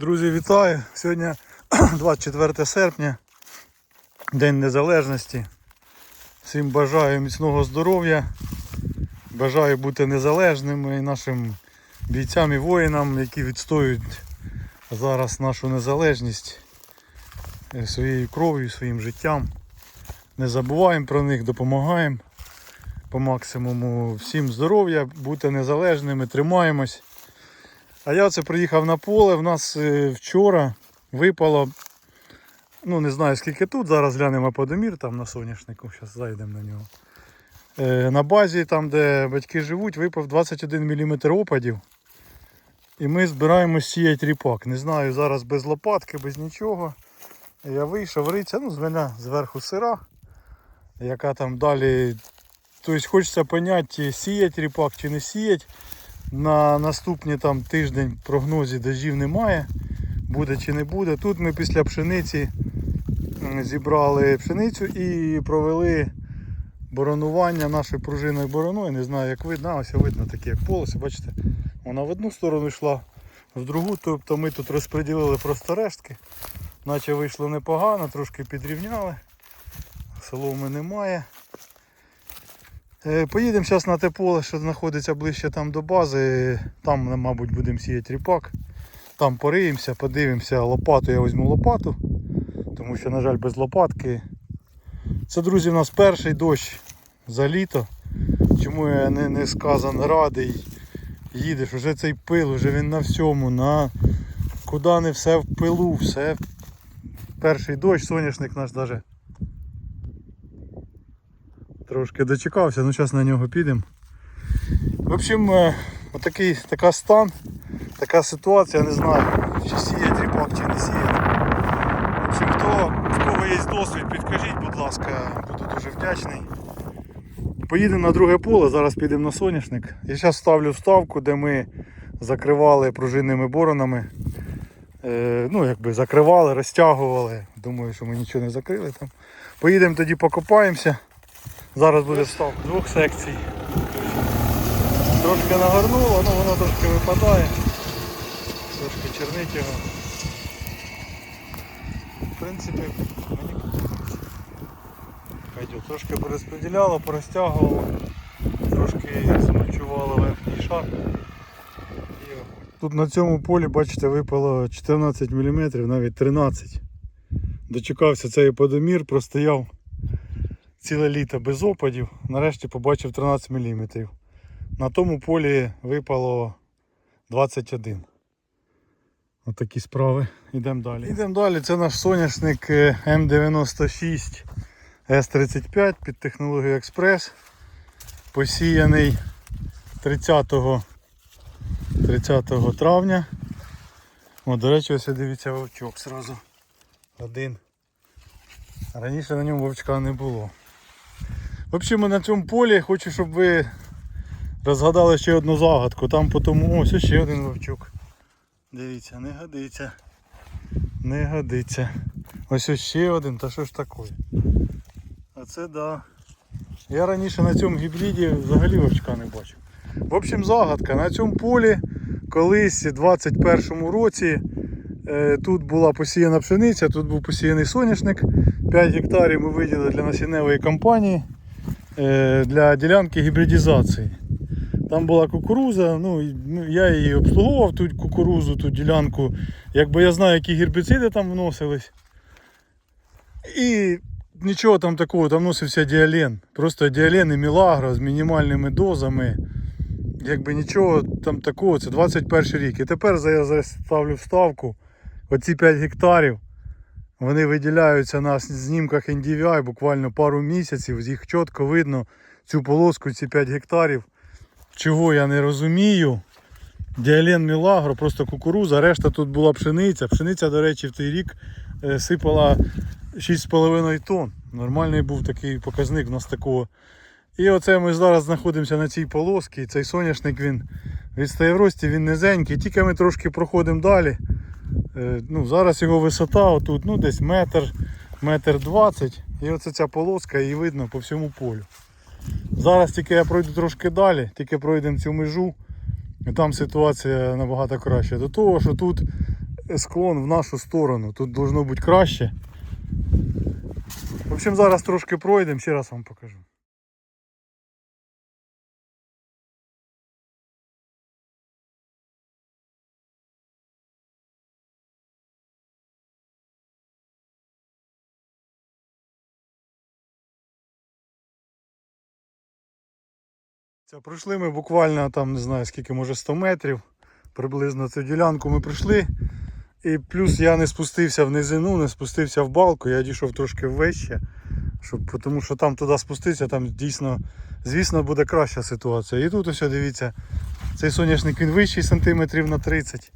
Друзі, вітаю! Сьогодні 24 серпня, День Незалежності. Всім бажаю міцного здоров'я. Бажаю бути незалежними і нашим бійцям і воїнам, які відстоюють зараз нашу незалежність е, своєю кров'ю, своїм життям. Не забуваємо про них, допомагаємо по максимуму. Всім здоров'я, бути незалежними, тримаємось. А я оце приїхав на поле. В нас е, вчора випало, ну не знаю скільки тут, зараз глянемо подомір там на соняшнику, зараз зайдемо на нього. Е, на базі, там де батьки живуть, випав 21 мм опадів. І ми збираємось сіяти ріпак. Не знаю, зараз без лопатки, без нічого. Я вийшов риця, ну, з зверху сира, яка там далі. Тобто хочеться поняти, сіять ріпак чи не сіять. На наступні там тиждень прогнозі дождів немає. Буде чи не буде. Тут ми після пшениці зібрали пшеницю і провели боронування нашою пружиною бороною. Не знаю як видно, ось видно такі як полоси, бачите, вона в одну сторону йшла, в другу, тобто ми тут розподілили просто рештки. Наче вийшло непогано, трошки підрівняли. Соломи немає. Е, Поїдемо зараз на те поле, що знаходиться ближче там до бази. Там, мабуть, будемо сіяти ріпак. Там пориємося, подивимося. Лопату я візьму лопату, тому що, на жаль, без лопатки. Це, друзі, у нас перший дощ за літо. Чому я не, не сказан радий. Їдеш, вже цей пил, вже він на всьому, на куди не все в пилу, все. Перший дощ, соняшник наш навіть трошки дочекався, ну зараз на нього підемо. В общем, е, отакий така стан, така ситуація, не знаю, чи сіять ріпак, чи не сіять. В общем, хто, в кого є досвід, підкажіть, будь ласка, буду дуже вдячний. Поїдемо на друге поле, зараз підемо на соняшник. Я зараз ставлю вставку, де ми закривали пружинними боронами. Е, ну, якби закривали, розтягували. Думаю, що ми нічого не закрили там. Поїдемо тоді покопаємося. Зараз буде встав двох секцій. Трошки нагорнуло, ну воно трошки випадає. Трошки чернить його. В принципі, мені подобається. Трошки порозподіляло, порозтягувало, трошки змульчувало верхній шар. Тут на цьому полі, бачите, випало 14 мм, навіть 13 Дочекався цей подомір, простояв ціле літо без опадів. Нарешті побачив 13 мм. На тому полі випало 21. Отакі справи. Йдемо далі. Йдемо далі. Це наш соняшник е, М96 С35 під технологією Експрес. Посіяний 30 30 травня. О, до речі, ось дивіться вовчок зразу. Один. Раніше на ньому вовчка не було. В общем, на цьому полі хочу, щоб ви розгадали ще одну загадку. Там по тому ось ще один вовчок. Дивіться, не годиться. Не годиться. Ось ось ще один, та що ж таке? А це да. Я раніше на цьому гібриді взагалі вовчка не бачив. В общем, загадка. На цьому полі колись у 21-му році е, тут була посіяна пшениця, тут був посіяний соняшник. 5 гектарів ми виділили для насінневої кампанії для ділянки гібридізації. Там була кукуруза, ну ну, я її обслуговував ту кукурузу, ту ділянку. Якби я знаю, які гербіциди там вносились. І нічого там такого, там вносився діален. Просто діален і мілагро з мінімальними дозами. Якби нічого там такого, це 21 рік. І тепер я заставлю вставку. Оці 5 гектарів. Вони виділяються на знімках NDVI буквально пару місяців. З їх чітко видно цю полоску, ці 5 гектарів. Чого я не розумію. Діален Мілагро, просто кукуруза, решта тут була пшениця. Пшениця, до речі, в той рік е, сипала 6,5 тонн. Нормальний був такий показник в нас такого. І оце ми зараз знаходимося на цій полосці. Цей соняшник він відстає в рості, він низенький. Тільки ми трошки проходимо далі. Е, Ну, зараз його висота отут, ну десь метр, метр двадцять. І оце ця полоска її видно по всьому полю. Зараз тільки я пройду трошки далі, тільки пройдемо цю межу. І там ситуація набагато краща. До того, що тут склон в нашу сторону. Тут должно бути краще. В общем, зараз трошки пройдемо, ще раз вам покажу. Це пройшли ми буквально там, не знаю скільки, може 100 метрів. Приблизно цю ділянку ми пройшли. І плюс я не спустився в низину, не спустився в балку, я дійшов трошки вище, щоб, тому що там туди спуститися, там дійсно, звісно, буде краща ситуація. І тут ось дивіться, цей соняшник він вищий сантиметрів на 30.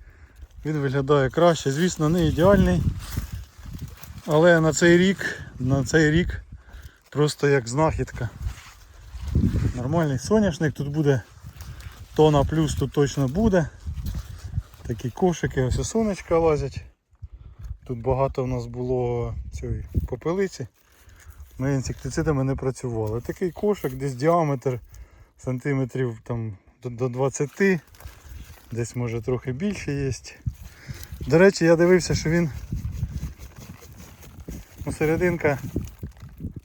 Він виглядає краще. Звісно, не ідеальний. Але на цей рік, на цей рік просто як знахідка. Нормальний соняшник, тут буде тона плюс тут точно буде. Такі кошики, ось сонечка лазять. Тут багато в нас було цієї попелиці. Ми інсектицидами не працювали. Такий кошик, десь діаметр сантиметрів там, до, до 20, десь може трохи більше є. До речі, я дивився, що він ну, серединка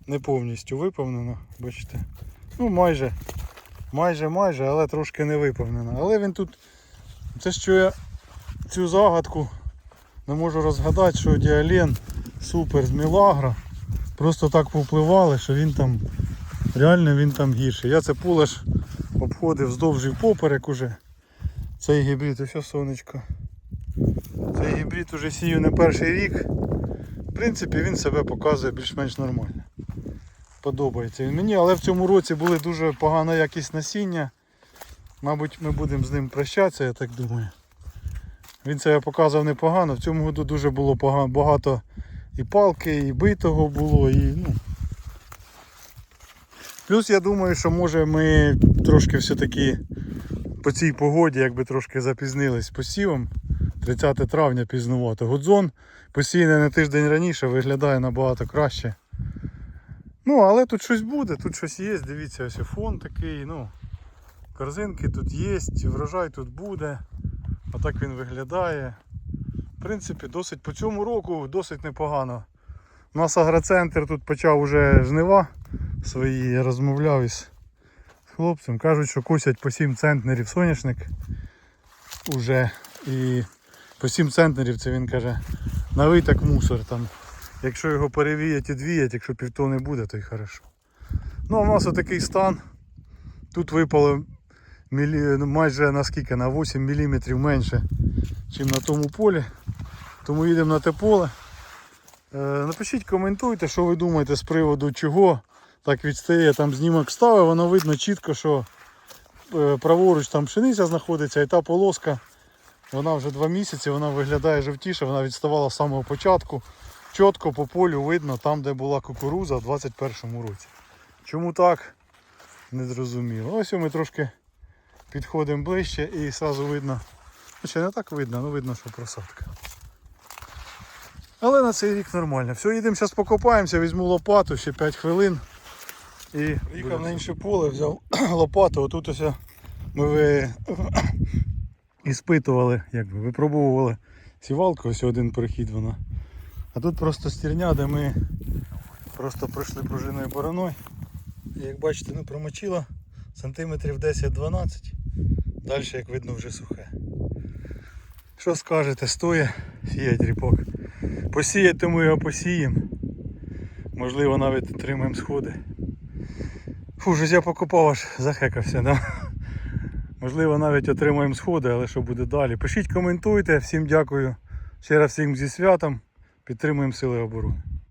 не повністю виповнена, бачите. Ну майже, майже, майже, але трошки не виповнена. Але він тут, це що я цю загадку не можу розгадати, що діален супер з Мілагра. Просто так повпливали, що він там, реально він там гірший. Я це поле обходив вздовж і поперек уже. Цей гібрид, ось сонечко. Цей гібрид уже сію не перший рік. В принципі, він себе показує більш-менш нормально. Подобається він мені, але в цьому році були дуже погана якість насіння. Мабуть, ми будемо з ним прощатися, я так думаю. Він себе показував непогано. В цьому году дуже було пога- багато і палки, і битого було, і ну. Плюс я думаю, що може ми трошки все-таки по цій погоді якби трошки запізнились з посівом. 30 травня пізнувато. Гудзон посіяний на тиждень раніше виглядає набагато краще. Ну, але тут щось буде, тут щось є, дивіться, ось фон такий, ну. Корзинки тут є, врожай тут буде. Отак він виглядає. В принципі, досить по цьому року досить непогано. У нас агроцентр тут почав уже жнива свої, я розмовляв із хлопцем. Кажуть, що косять по 7 центнерів соняшник уже. І по 7 центнерів це він каже, на виток мусор там. Якщо його перевіять і двіять, якщо півтони буде, то й хорошо. Ну а в нас отакий стан. Тут випало мілі... ну, майже на на 8 мм менше, ніж на тому полі. Тому їдемо на те поле. Е, напишіть, коментуйте, що ви думаєте з приводу чого так відстає. Там знімок ставив, воно видно чітко, що е, праворуч там пшениця знаходиться і та полоска. Вона вже два місяці, вона виглядає жовтіше, вона відставала з самого початку. Чітко по полю видно там, де була кукуруза в 21-му році. Чому так? Не зрозуміло. Ось ми трошки підходимо ближче і одразу видно. Ну, ще не так видно, але видно, що просадка. Але на цей рік нормально. Все, їдемо зараз покопаємося, візьму лопату, ще 5 хвилин. І їхав на інше поле, взяв лопату, отут ось ми ви... іспитували, як би, випробовували сівалку, ось один перехід вона. А тут просто стерня, де ми просто пройшли пружиною бороною. І як бачите, ну промочило сантиметрів 10-12. Далі, як видно, вже сухе. Що скажете, стоє сіять ріпок. Посіять, тому його посіємо. Можливо, навіть отримаємо сходи. Фу, щось я покупав аж захекався, да? Можливо, навіть отримаємо сходи, але що буде далі. Пишіть, коментуйте. Всім дякую. Ще раз всім зі святом. Підтримуємо Сили оборони.